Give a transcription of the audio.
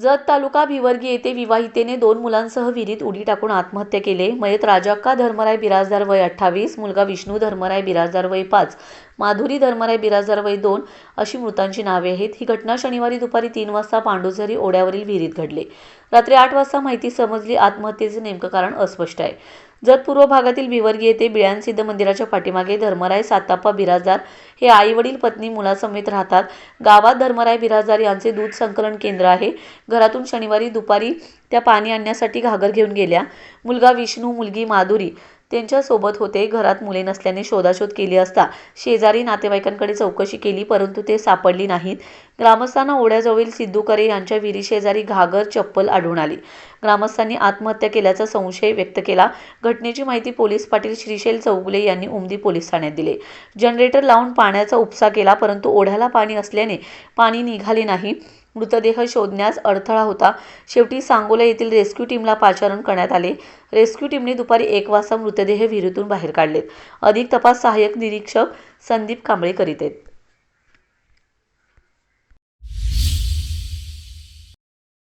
जत तालुका भिवर्गी येथे विवाहितेने दोन मुलांसह विहिरीत उडी टाकून आत्महत्या केले. मयत राजाक्का धर्मराय बिराजदार वय अठ्ठावीस मुलगा विष्णू धर्मराय बिराजदार वय पाच माधुरी धर्मराय बिराजदार वय दोन अशी मृतांची नावे आहेत. ही घटना शनिवारी दुपारी तीन वाजता पांडुझरी ओढ्यावरील विहिरीत घडले. रात्री आठ वाजता माहिती समजली. आत्महत्येचे नेमकं कारण अस्पष्ट आहे. जत पूर्व भागातील भिवर्गी येथे बिळ्यांसिद्ध मंदिराच्या पाठीमागे धर्मराय साताप्पा बिराजदार हे आईवडील पत्नी मुलासमेत राहतात. गावात धर्मराय बिराजदार यांचे दूध संकलन केंद्र आहे. घरातून शनिवारी दुपारी त्या पाणी आणण्यासाठी घागर घेऊन गेल्या. मुलगा विष्णू मुलगी माधुरी. त्यांच्यासोबत होते. घरात मुले नसल्याने शोधाशोध केली असता शेजारी नातेवाईकांकडे चौकशी केली परंतु ते सापडली नाहीत. ग्रामस्थांना ओढ्याजवळील सिद्धूकरे यांच्या विहिरी शेजारी घागर चप्पल आढळून आली. ग्रामस्थांनी आत्महत्या केल्याचा संशय व्यक्त केला. घटनेची माहिती पोलीस पाटील श्रीशैल चौगुले यांनी उमदी पोलीस ठाण्यात दिले. जनरेटर लावून पाण्याचा उपसा केला परंतु ओढ्याला पाणी असल्याने पाणी निघाले नाही. मृतदेह शोधण्यास अडथळा होता. शेवटी सांगोला येथील रेस्क्यू टीमला पाचारण करण्यात आले. रेस्क्यू टीमने दुपारी एक वाजता मृतदेह विहिरीतून बाहेर काढलेत. अधिक तपास सहाय्यक निरीक्षक संदीप कांबळे करीत आहेत.